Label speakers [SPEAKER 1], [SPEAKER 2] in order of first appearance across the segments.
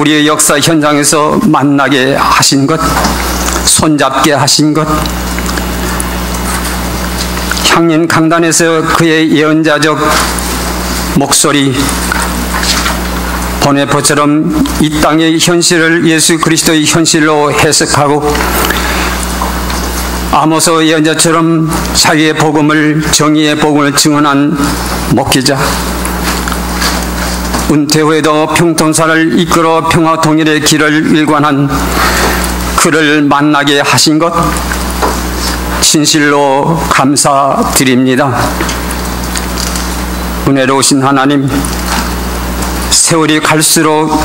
[SPEAKER 1] 우리의 역사 현장에서 만나게 하신 것, 손잡게 하신 것, 향인 강단에서 그의 예언자적 목소리, 보네포처럼 이 땅의 현실을 예수 그리스도의 현실로 해석하고 아모스 예언자처럼 자기의 복음을 정의의 복음을 증언한 목회자 은퇴 후에도 평통사를 이끌어 평화 통일의 길을 일관한 그를 만나게 하신 것 진실로 감사드립니다. 은혜로우신 하나님 세월이 갈수록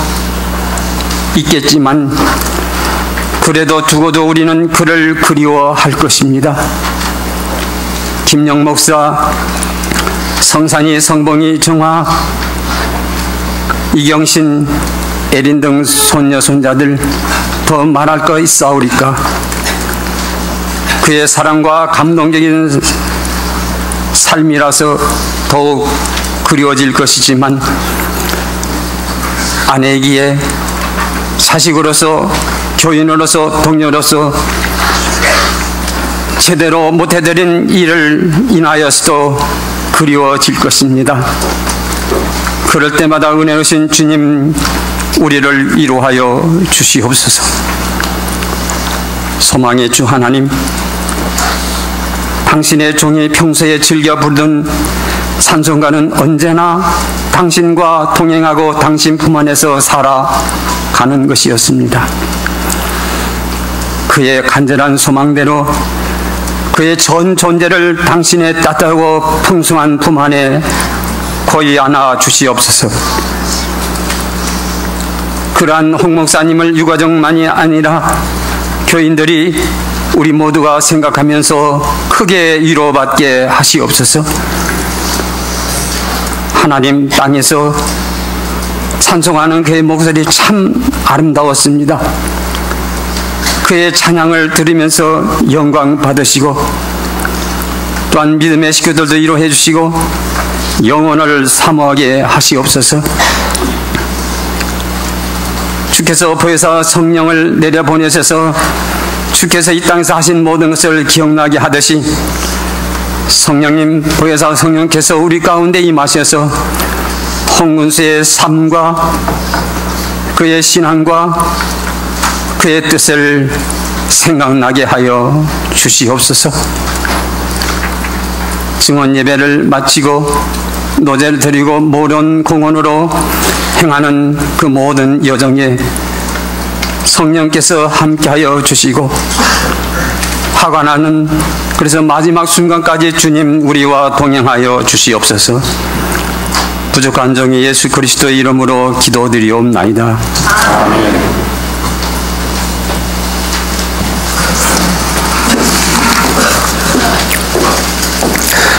[SPEAKER 1] 있겠지만 그래도 두고도 우리는 그를 그리워할 것입니다. 김영 목사, 성산이 성봉이 정화, 이경신, 에린 등 손녀 손자들 더 말할 거 있사오리까? 그의 사랑과 감동적인 삶이라서 더욱 그리워질 것이지만 아내이기에 자식으로서 교인으로서 동료로서 제대로 못해드린 일을 인하여서도 그리워질 것입니다. 그럴 때마다 은혜로신 주님 우리를 이루하여 주시옵소서. 소망의 주 하나님, 당신의 종이 평소에 즐겨 부르던 찬송가는 언제나 당신과 동행하고 당신 품 안에서 살아가는 것이었습니다. 그의 간절한 소망대로 그의 전 존재를 당신의 따뜻하고 풍성한 품 안에 고이 안아 주시옵소서. 그러한 홍 목사님을 유가족만이 아니라 교인들이 우리 모두가 생각하면서 크게 위로받게 하시옵소서. 하나님 땅에서 찬송하는 그의 목소리 참 아름다웠습니다. 그의 찬양을 들으면서 영광 받으시고 또한 믿음의 식구들도 위로해 주시고 영혼을 사모하게 하시옵소서. 주께서 보혜사 성령을 내려보내셔서 주께서 이 땅에서 하신 모든 것을 기억나게 하듯이 성령님 보혜사 성령께서 우리 가운데 임하셔서 홍문수의 삶과 그의 신앙과 그의 뜻을 생각나게 하여 주시옵소서. 증언 예배를 마치고 노제를 드리고 모련 공원으로 행하는 그 모든 여정에 성령께서 함께하여 주시고 화가 나는 그래서 마지막 순간까지 주님 우리와 동행하여 주시옵소서. 부족한 정의 예수 그리스도의 이름으로 기도드리옵나이다. 아멘.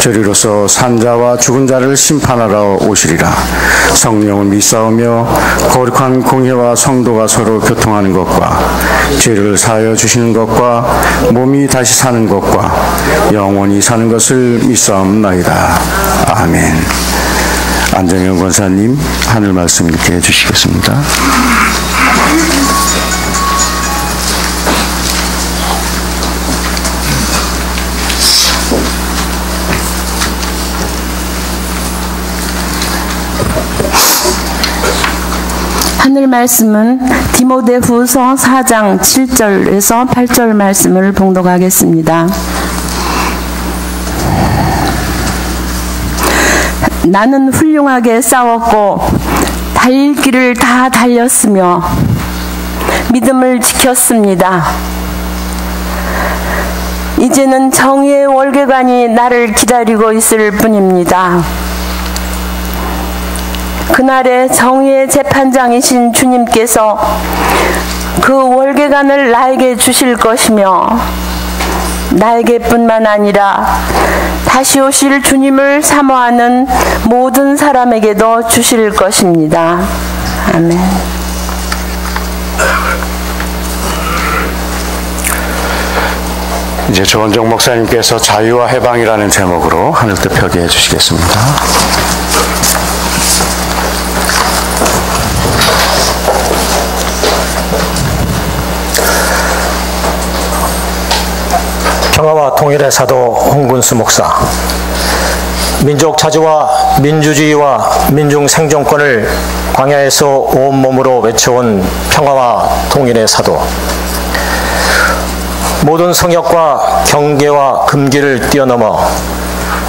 [SPEAKER 2] 저리로서 산자와 죽은 자를 심판하러 오시리라. 성령을 믿사오며 거룩한 공회와 성도가 서로 교통하는 것과 죄를 사하여 주시는 것과 몸이 다시 사는 것과 영원히 사는 것을 믿사옵나이다. 아멘. 안정현 권사님 하늘 말씀 읽게 해주시겠습니다.
[SPEAKER 3] 하늘 말씀은 디모데후서 4장 7절에서 8절 말씀을 봉독하겠습니다. 나는 훌륭하게 싸웠고 달릴 길을 다 달렸으며 믿음을 지켰습니다. 이제는 정의의 월계관이 나를 기다리고 있을 뿐입니다. 그날의 정의의 재판장이신 주님께서 그 월계관을 나에게 주실 것이며 나에게뿐만 아니라 다시 오실 주님을 사모하는 모든 사람에게도 주실 것입니다. 아멘.
[SPEAKER 2] 이제 조원정 목사님께서 자유와 해방이라는 제목으로 하늘 뜻 펴게 해주시겠습니다.
[SPEAKER 4] 평화와 통일의 사도 홍군수 목사 민족 자주와 민주주의와 민중 생존권을 광야에서 온몸으로 외쳐온 평화와 통일의 사도 모든 성역과 경계와 금기를 뛰어넘어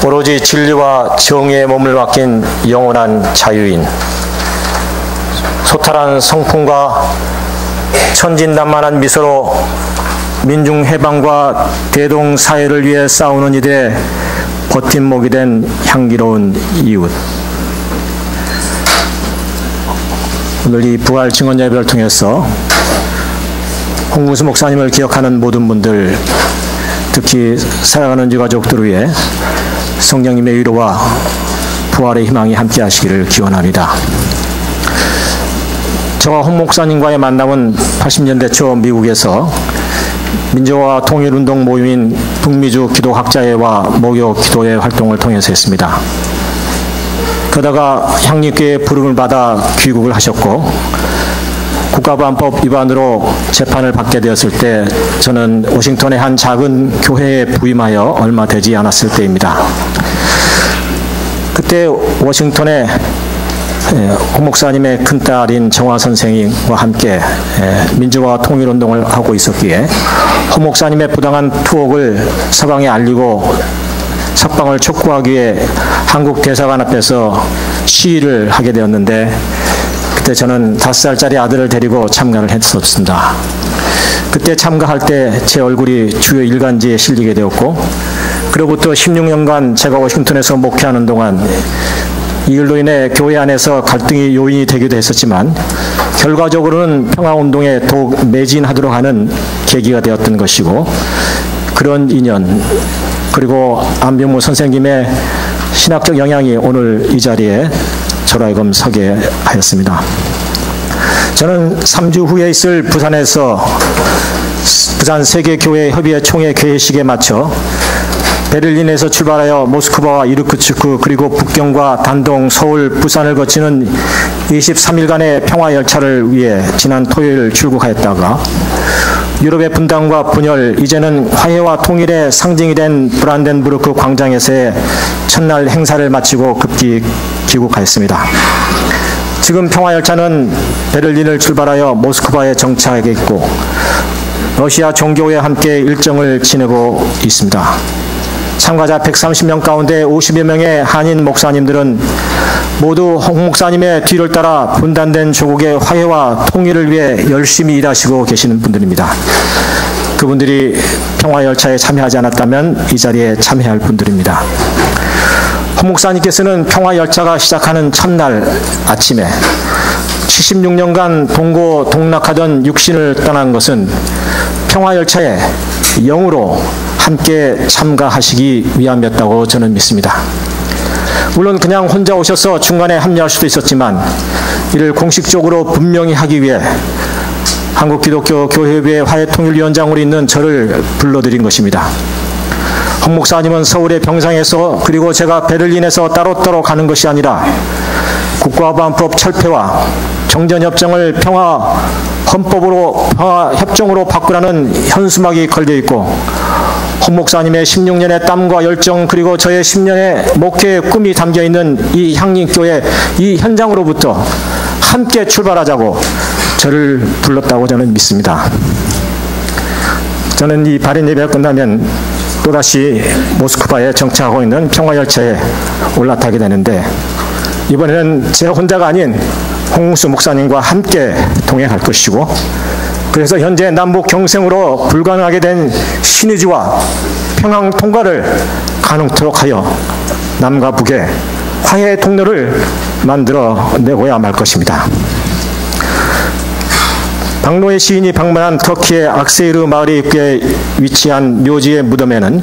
[SPEAKER 4] 오로지 진리와 정의의 몸을 맡긴 영원한 자유인 소탈한 성품과 천진난만한 미소로 민중 해방과 대동 사회를 위해 싸우는 이들의 버팀목이 된 향기로운 이웃. 오늘 이 부활 증언 예배를 통해서 홍구수 목사님을 기억하는 모든 분들, 특히 살아가는 유가족들을 위해 성령님의 위로와 부활의 희망이 함께 하시기를 기원합니다. 저와 홍 목사님과의 만남은 80년대 초 미국에서 민주화 통일운동 모임인 북미주 기도학자회와 모교 기도회 활동을 통해서 했습니다. 그러다가 향립교회 부름을 받아 귀국을 하셨고 국가보안법 위반으로 재판을 받게 되었을 때 저는 워싱턴의 한 작은 교회에 부임하여 얼마 되지 않았을 때입니다. 그때 워싱턴에 예, 홍 목사님의 큰딸인 정화 선생과 함께 예, 민주화 통일운동을 하고 있었기에 홍 목사님의 부당한 투옥을 서방에 알리고 석방을 촉구하기 위해 한국 대사관 앞에서 시위를 하게 되었는데 그때 저는 다섯 살짜리 아들을 데리고 참가를 했었습니다. 그때 참가할 때 제 얼굴이 주요 일간지에 실리게 되었고 그로부터 16년간 제가 워싱턴에서 목회하는 동안 이 일로 인해 교회 안에서 갈등이 요인이 되기도 했었지만 결과적으로는 평화운동에 더욱 매진하도록 하는 계기가 되었던 것이고 그런 인연 그리고 안병무 선생님의 신학적 영향이 오늘 이 자리에 하여금 서게 하였습니다. 저는 3주 후에 있을 부산에서 부산 세계교회 협의회 총회 개회식에 맞춰 베를린에서 출발하여 모스크바와 이르크츠크 그리고 북경과 단동, 서울, 부산을 거치는 23일간의 평화 열차를 위해 지난 토요일 출국하였다가 유럽의 분단과 분열, 이제는 화해와 통일의 상징이 된 브란덴부르크 광장에서의 첫날 행사를 마치고 급기 귀국하였습니다. 지금 평화 열차는 베를린을 출발하여 모스크바에 정차하겠고 러시아 종교와 함께 일정을 지내고 있습니다. 참가자 130명 가운데 50여 명의 한인 목사님들은 모두 홍 목사님의 뒤를 따라 분단된 조국의 화해와 통일을 위해 열심히 일하시고 계시는 분들입니다. 그분들이 평화 열차에 참여하지 않았다면 이 자리에 참여할 분들입니다. 홍 목사님께서는 평화 열차가 시작하는 첫날 아침에 76년간 동고 동락하던 육신을 떠난 것은 평화 열차에 영으로 함께 참가하시기 위함이었다고 저는 믿습니다. 물론 그냥 혼자 오셔서 중간에 합류할 수도 있었지만 이를 공식적으로 분명히 하기 위해 한국기독교 교회의 화해통일위원장으로 있는 저를 불러드린 것입니다. 홍 목사님은 서울의 병상에서 그리고 제가 베를린에서 따로따로 가는 것이 아니라 국가보안법 철폐와 정전협정을 평화 헌법으로 평화 협정으로 바꾸라는 현수막이 걸려 있고 홍 목사님의 16년의 땀과 열정 그리고 저의 10년의 목회의 꿈이 담겨 있는 이 향림교회 이 현장으로부터 함께 출발하자고 저를 불렀다고 저는 믿습니다. 저는 이 발인 예배가 끝나면 또다시 모스크바에 정착하고 있는 평화열차에 올라타게 되는데 이번에는 제 혼자가 아닌 홍수 목사님과 함께 동행할 것이고 그래서 현재 남북 경생으로 불가능하게 된 신의지와 평양 통과를 가능토록 하여 남과 북의 화해 통로를 만들어 내고야 말 것입니다. 박노의 시인이 방문한 터키의 악세이르 마을에 있게 위치한 묘지의 무덤에는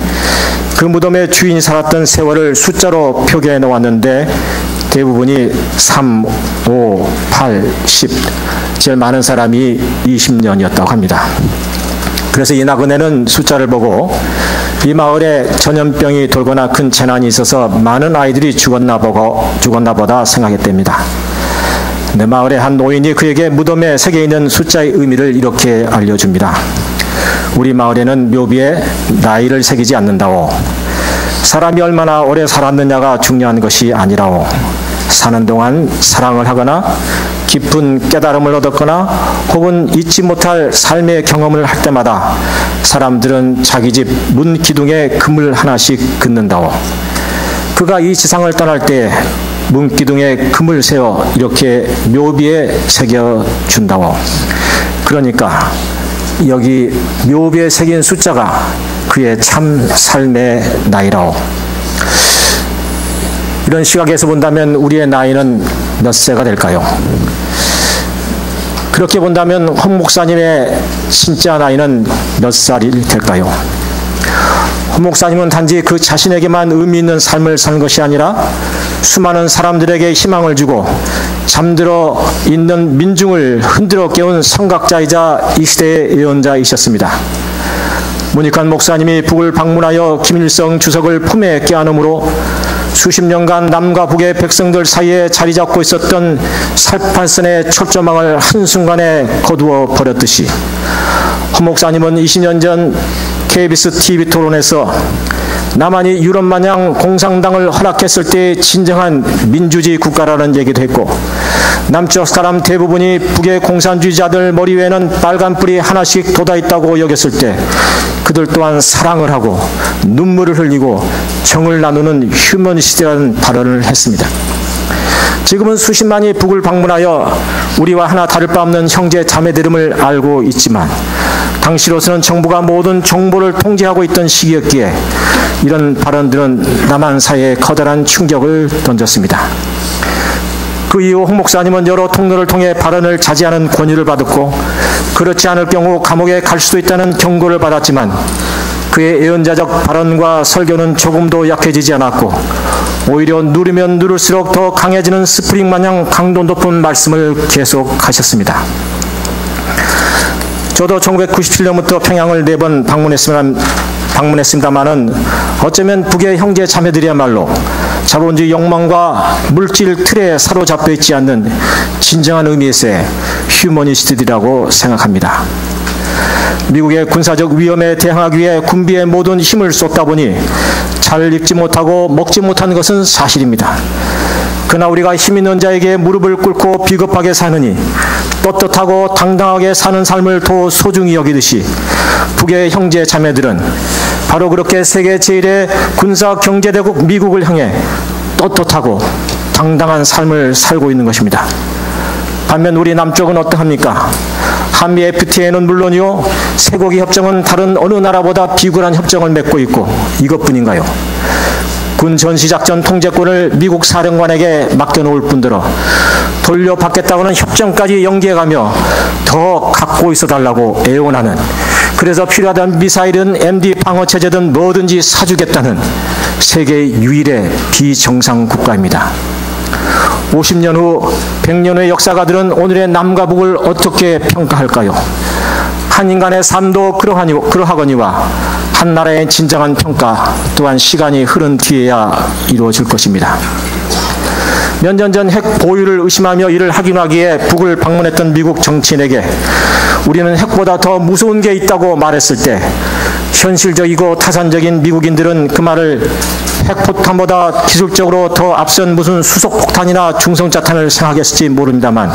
[SPEAKER 4] 그 무덤의 주인이 살았던 세월을 숫자로 표기해 놓았는데 대부분이 3, 5, 8, 10 제일 많은 사람이 20년이었다고 합니다. 그래서 이 나그네는 숫자를 보고 이 마을에 전염병이 돌거나 큰 재난이 있어서 많은 아이들이 죽었나 보고 죽었나 보다 생각했답니다. 내 마을의 한 노인이 그에게 무덤에 새겨 있는 숫자의 의미를 이렇게 알려줍니다. 우리 마을에는 묘비에 나이를 새기지 않는다오. 사람이 얼마나 오래 살았느냐가 중요한 것이 아니라오. 사는 동안 사랑을 하거나 깊은 깨달음을 얻었거나 혹은 잊지 못할 삶의 경험을 할 때마다 사람들은 자기 집 문 기둥에 금을 하나씩 긋는다오. 그가 이 지상을 떠날 때 문기둥에 금을 세워 이렇게 묘비에 새겨 준다고. 그러니까 여기 묘비에 새긴 숫자가 그의 참 삶의 나이라오. 이런 시각에서 본다면 우리의 나이는 몇 세가 될까요? 그렇게 본다면 홍 목사님의 진짜 나이는 몇 살이 될까요? 홍 목사님은 단지 그 자신에게만 의미 있는 삶을 사는 것이 아니라 수많은 사람들에게 희망을 주고 잠들어 있는 민중을 흔들어 깨운 성각자이자 이 시대의 예언자이셨습니다. 모니칸 목사님이 북을 방문하여 김일성 주석을 품에 껴안음으로 수십 년간 남과 북의 백성들 사이에 자리 잡고 있었던 살판선의 철조망을 한순간에 거두어 버렸듯이. 허 목사님은 20년 전 KBS TV 토론에서 남한이 유럽 마냥 공산당을 허락했을 때 진정한 민주주의 국가라는 얘기도 했고 남쪽 사람 대부분이 북의 공산주의자들 머리 위에는 빨간 뿔이 하나씩 돋아 있다고 여겼을 때 그들 또한 사랑을 하고 눈물을 흘리고 정을 나누는 휴머니스트라는 발언을 했습니다. 지금은 수십만이 북을 방문하여 우리와 하나 다를 바 없는 형제 자매들임을 알고 있지만 당시로서는 정부가 모든 정보를 통제하고 있던 시기였기에 이런 발언들은 남한 사회에 커다란 충격을 던졌습니다. 그 이후 홍 목사님은 여러 통로를 통해 발언을 자제하는 권유를 받았고 그렇지 않을 경우 감옥에 갈 수도 있다는 경고를 받았지만 그의 예언자적 발언과 설교는 조금도 약해지지 않았고 오히려 누르면 누를수록 더 강해지는 스프링 마냥 강도 높은 말씀을 계속하셨습니다. 저도 1997년부터 평양을 네 번 방문했으면 방문했습니다마는 어쩌면 북의 형제 자매들이야말로 자본주의 욕망과 물질 틀에 사로잡혀 있지 않는 진정한 의미에서의 휴머니스트들이라고 생각합니다. 미국의 군사적 위험에 대항하기 위해 군비에 모든 힘을 쏟다 보니 잘 입지 못하고 먹지 못한 것은 사실입니다. 그러나 우리가 힘 있는 자에게 무릎을 꿇고 비겁하게 사느니 떳떳하고 당당하게 사는 삶을 더 소중히 여기듯이 북의 형제 자매들은 바로 그렇게 세계 제1의 군사 경제대국 미국을 향해 떳떳하고 당당한 삶을 살고 있는 것입니다. 반면 우리 남쪽은 어떠합니까? 한미 FTA는 물론이요, 쇠고기 협정은 다른 어느 나라보다 비굴한 협정을 맺고 있고 이것뿐인가요? 군 전시작전 통제권을 미국 사령관에게 맡겨놓을 뿐더러 돌려받겠다고는 협정까지 연기해가며 더 갖고 있어달라고 애원하는 그래서 필요하던 미사일은 MD 방어체제든 뭐든지 사주겠다는 세계 유일의 비정상 국가입니다. 50년 후 100년 후의 역사가들은 오늘의 남과 북을 어떻게 평가할까요? 한 인간의 삶도 그러하거니와 한 나라의 진정한 평가 또한 시간이 흐른 뒤에야 이루어질 것입니다. 몇 년 전 핵 보유를 의심하며 이를 확인하기에 북을 방문했던 미국 정치인에게 우리는 핵보다 더 무서운 게 있다고 말했을 때 현실적이고 타산적인 미국인들은 그 말을 핵폭탄보다 기술적으로 더 앞선 무슨 수속폭탄이나 중성자탄을 생각했을지 모릅니다만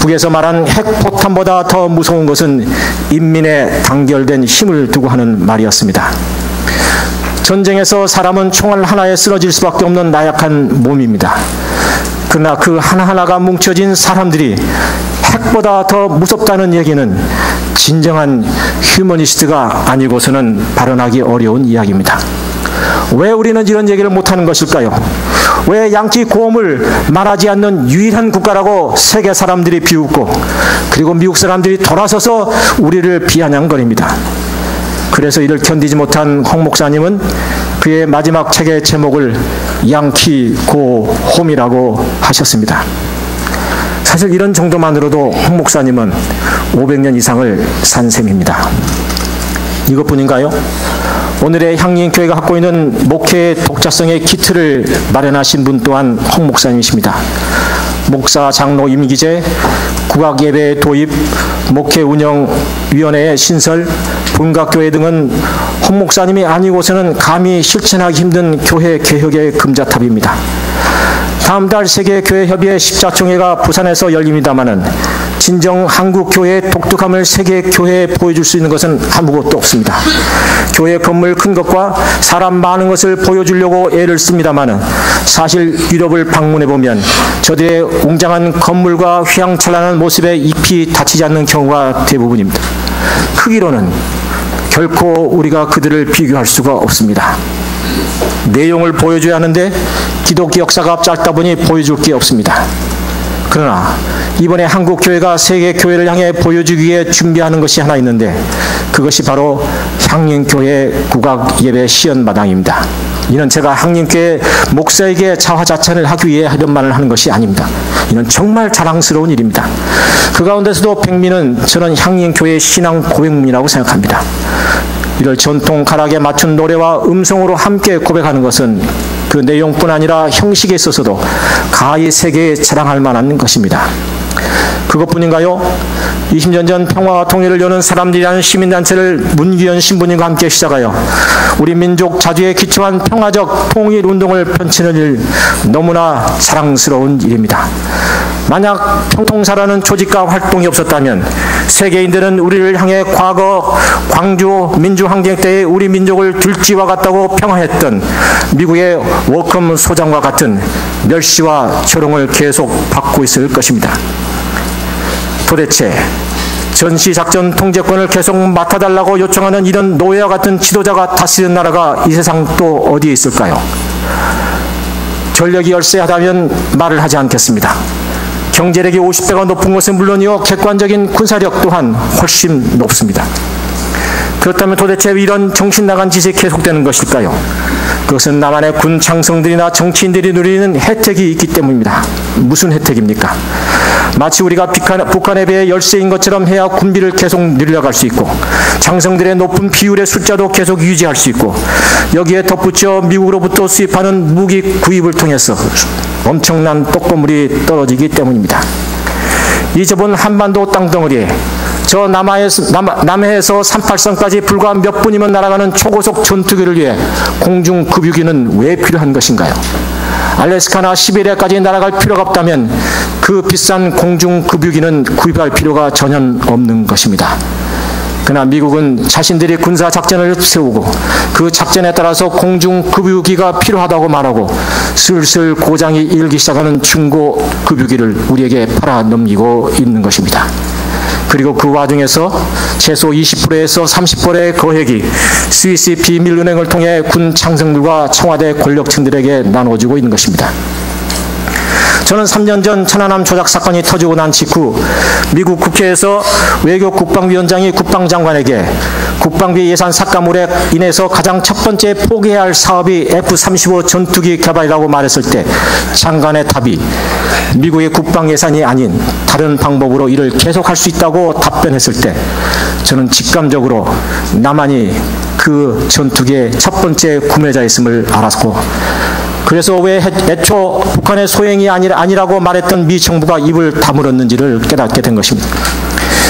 [SPEAKER 4] 북에서 말한 핵폭탄보다 더 무서운 것은 인민의 단결된 힘을 두고 하는 말이었습니다. 전쟁에서 사람은 총알 하나에 쓰러질 수밖에 없는 나약한 몸입니다. 그러나 그 하나하나가 뭉쳐진 사람들이 핵보다 더 무섭다는 얘기는 진정한 휴머니스트가 아니고서는 발언하기 어려운 이야기입니다. 왜 우리는 이런 얘기를 못하는 것일까요? 왜 양키 고음을 말하지 않는 유일한 국가라고 세계 사람들이 비웃고 그리고 미국 사람들이 돌아서서 우리를 비아냥거립니다. 그래서 이를 견디지 못한 홍 목사님은 그의 마지막 책의 제목을 양키 고 홈이라고 하셨습니다. 사실 이런 정도만으로도 홍 목사님은 500년 이상을 산 셈입니다. 이것뿐인가요? 오늘의 향림교회가 갖고 있는 목회 독자성의 키트를 마련하신 분 또한 홍 목사님이십니다. 목사 장로 임기제, 국악예배 도입, 목회 운영 위원회의 신설, 분각교회 등은 홍 목사님이 아니고서는 감히 실천하기 힘든 교회 개혁의 금자탑입니다. 다음 달 세계교회협의회 십자총회가 부산에서 열립니다마는 진정 한국 교회의 독특함을 세계 교회에 보여줄 수 있는 것은 아무것도 없습니다. 교회 건물 큰 것과 사람 많은 것을 보여주려고 애를 씁니다마는 사실 유럽을 방문해 보면 저들의 웅장한 건물과 휘황찬란한 모습에 잎이 다치지 않는 경우가 대부분입니다. 크기로는 결코 우리가 그들을 비교할 수가 없습니다. 내용을 보여줘야 하는데 기독교 역사가 짧다 보니 보여줄 게 없습니다. 그러나 이번에 한국 교회가 세계 교회를 향해 보여주기 위해 준비하는 것이 하나 있는데 그것이 바로 향림교회 국악 예배 시연 마당입니다. 이는 제가 향림교회 목사에게 자화자찬을 하기 위해 이런 말을 하는 것이 아닙니다. 이는 정말 자랑스러운 일입니다. 그 가운데서도 백미는 저는 향림교회 신앙 고백문이라고 생각합니다. 이를 전통 가락에 맞춘 노래와 음성으로 함께 고백하는 것은 그 내용뿐 아니라 형식에 있어서도 가히 세계에 자랑할 만한 것입니다. 그것뿐인가요? 20년 전 평화와 통일을 여는 사람들이라는 시민단체를 문기현 신부님과 함께 시작하여 우리 민족 자주에 기초한 평화적 통일 운동을 펼치는 일 너무나 자랑스러운 일입니다. 만약 평통사라는 조직과 활동이 없었다면 세계인들은 우리를 향해 과거 광주 민주항쟁 때의 우리 민족을 들쥐와 같다고 평화했던 미국의 워컴 소장과 같은 멸시와 조롱을 계속 받고 있을 것입니다. 도대체 전시작전 통제권을 계속 맡아달라고 요청하는 이런 노예와 같은 지도자가 다스리는 나라가 이 세상 또 어디에 있을까요? 전력이 열세하다면 말을 하지 않겠습니다. 경제력이 50배가 높은 것은 물론이요 객관적인 군사력 또한 훨씬 높습니다. 그렇다면 도대체 이런 정신 나간 짓이 계속되는 것일까요? 그것은 나만의 군 장성들이나 정치인들이 누리는 혜택이 있기 때문입니다. 무슨 혜택입니까? 마치 우리가 북한에 비해 열세인 것처럼 해야 군비를 계속 늘려갈 수 있고 장성들의 높은 비율의 숫자도 계속 유지할 수 있고 여기에 덧붙여 미국으로부터 수입하는 무기 구입을 통해서 엄청난 떡고물이 떨어지기 때문입니다. 이 좁은 한반도 땅덩어리에 저 남해에서, 남, 해에서 38선까지 불과 몇 분이면 날아가는 초고속 전투기를 위해 공중 급유기는 왜 필요한 것인가요? 알래스카나 시베리아까지 날아갈 필요가 없다면 그 비싼 공중 급유기는 구입할 필요가 전혀 없는 것입니다. 그러나 미국은 자신들이 군사 작전을 세우고 그 작전에 따라서 공중 급유기가 필요하다고 말하고 슬슬 고장이 일기 시작하는 중고 급유기를 우리에게 팔아 넘기고 있는 것입니다. 그리고 그 와중에서 최소 20%에서 30%의 거액이 스위스 비밀은행을 통해 군 창성들과 청와대 권력층들에게 나눠지고 있는 것입니다. 저는 3년 전 천안함 조작 사건이 터지고 난 직후 미국 국회에서 외교 국방위원장이 국방장관에게 국방비 예산 삭감으로 인해서 가장 첫 번째 포기해야 할 사업이 F-35 전투기 개발이라고 말했을 때 장관의 답이 미국의 국방 예산이 아닌 다른 방법으로 이를 계속할 수 있다고 답변했을 때 저는 직감적으로 나만이 그 전투기의 첫 번째 구매자였음을 알았고 그래서 왜 애초 북한의 소행이 아니라고 말했던 미 정부가 입을 다물었는지를 깨닫게 된 것입니다.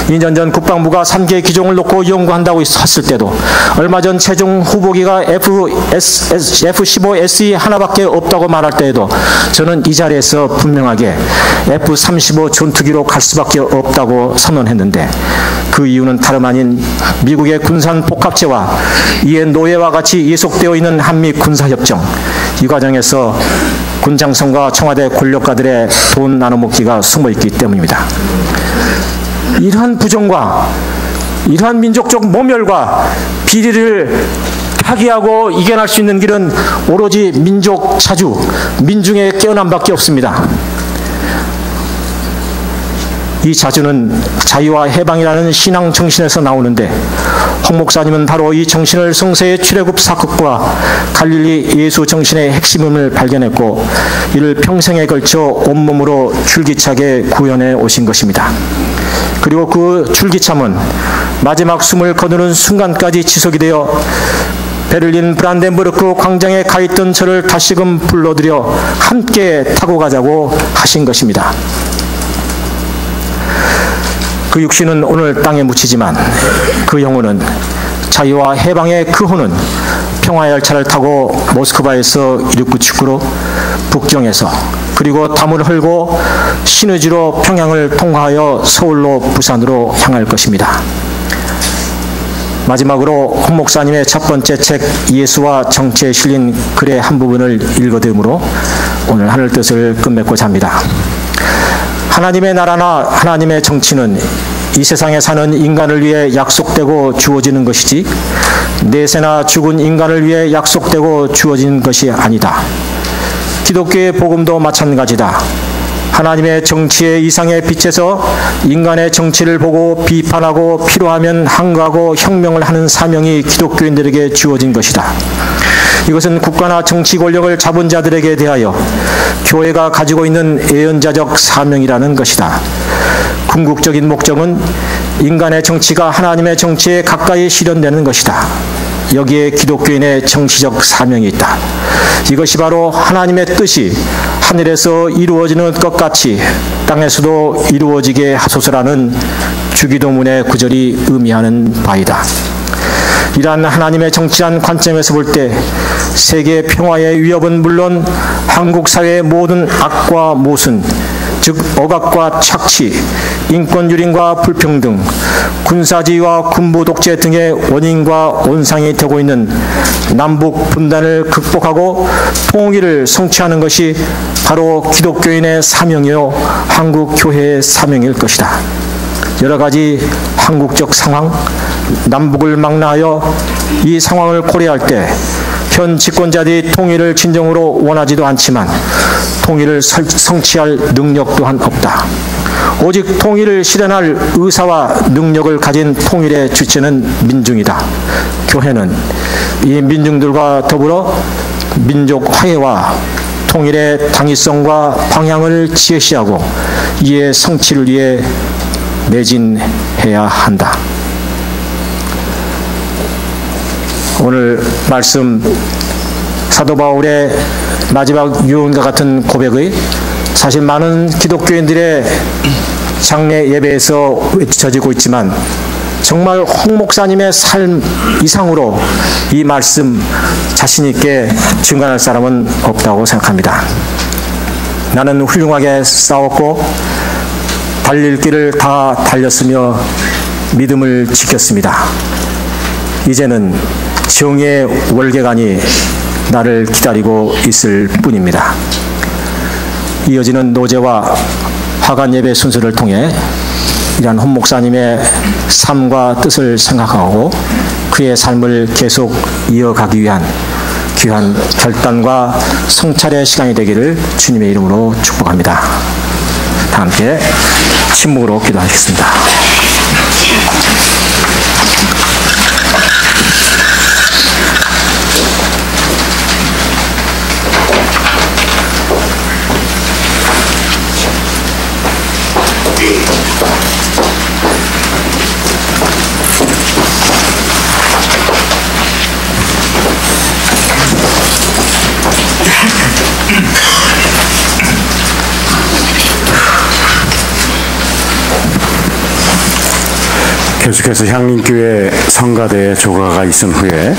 [SPEAKER 4] 2년 전 국방부가 3개 기종을 놓고 연구한다고 했을 때도 얼마 전 최종 후보기가 F-15SE 하나밖에 없다고 말할 때에도 저는 이 자리에서 분명하게 F-35 전투기로 갈 수밖에 없다고 선언했는데 그 이유는 다름 아닌 미국의 군산 복합체와 이에 노예와 같이 예속되어 있는 한미 군사협정 이 과정에서 군장성과 청와대 권력가들의 돈 나눠먹기가 숨어있기 때문입니다. 이러한 부정과 이러한 민족적 모멸과 비리를 파기하고 이겨낼 수 있는 길은 오로지 민족 자주, 민중의 깨어남밖에 없습니다. 이 자주는 자유와 해방이라는 신앙 정신에서 나오는데 홍 목사님은 바로 이 정신을 성서의 출애굽 사건과 갈릴리 예수 정신의 핵심을 발견했고 이를 평생에 걸쳐 온몸으로 줄기차게 구현해 오신 것입니다. 그리고 그 줄기참은 마지막 숨을 거두는 순간까지 지속이 되어 베를린 브란덴부르크 광장에 가 있던 저를 다시금 불러들여 함께 타고 가자고 하신 것입니다. 그 육신은 오늘 땅에 묻히지만 그 영혼은 자유와 해방의 그 혼은 평화의 열차를 타고 모스크바에서 이르쿠츠크로 북경에서 그리고 담을 흘고 신의지로 평양을 통과하여 서울로 부산으로 향할 것입니다. 마지막으로 홍 목사님의 첫 번째 책 예수와 정치에 실린 글의 한 부분을 읽어드리므로 오늘 하늘 뜻을 끝맺고자 합니다. 하나님의 나라나 하나님의 정치는 이 세상에 사는 인간을 위해 약속되고 주어지는 것이지 내세나 죽은 인간을 위해 약속되고 주어진 것이 아니다. 기독교의 복음도 마찬가지다. 하나님의 정치의 이상의 빛에서 인간의 정치를 보고 비판하고 필요하면 항거하고 혁명을 하는 사명이 기독교인들에게 주어진 것이다. 이것은 국가나 정치 권력을 잡은 자들에게 대하여 교회가 가지고 있는 예언자적 사명이라는 것이다. 궁극적인 목적은 인간의 정치가 하나님의 정치에 가까이 실현되는 것이다. 여기에 기독교인의 정치적 사명이 있다. 이것이 바로 하나님의 뜻이 하늘에서 이루어지는 것 같이 땅에서도 이루어지게 하소서라는 주기도문의 구절이 의미하는 바이다. 이러한 하나님의 정치한 관점에서 볼 때 세계 평화의 위협은 물론 한국 사회의 모든 악과 모순, 즉 억압과 착취, 인권 유린과 불평등, 군사지휘와 군부 독재 등의 원인과 원상이 되고 있는 남북 분단을 극복하고 통일을 성취하는 것이 바로 기독교인의 사명이요 한국 교회의 사명일 것이다. 여러 가지 한국적 상황, 남북을 망라하여 이 상황을 고려할 때 현 집권자들이 통일을 진정으로 원하지도 않지만 통일을 성취할 능력 또한 없다. 오직 통일을 실현할 의사와 능력을 가진 통일의 주체는 민중이다. 교회는 이 민중들과 더불어 민족 화해와 통일의 당위성과 방향을 제시하고 이의 성취를 위해 매진해야 한다. 오늘 말씀 사도 바울의 마지막 유언과 같은 고백의 사실 많은 기독교인들의 장례 예배에서 외쳐지고 있지만 정말 홍 목사님의 삶 이상으로 이 말씀 자신 있게 증언할 사람은 없다고 생각합니다. 나는 훌륭하게 싸웠고 달릴 길을 다 달렸으며 믿음을 지켰습니다. 이제는 정의 월계관이 나를 기다리고 있을 뿐입니다. 이어지는 노제와 화관 예배 순서를 통해 이러한 헌 목사님의 삶과 뜻을 생각하고 그의 삶을 계속 이어가기 위한 귀한 결단과 성찰의 시간이 되기를 주님의 이름으로 축복합니다. 다 함께 침묵으로 기도하겠습니다.
[SPEAKER 2] 계속해서 향림교회 성가대 조가가 있은 후에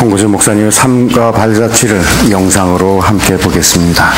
[SPEAKER 2] 홍구주 목사님의 삶과 발자취를 영상으로 함께 보겠습니다.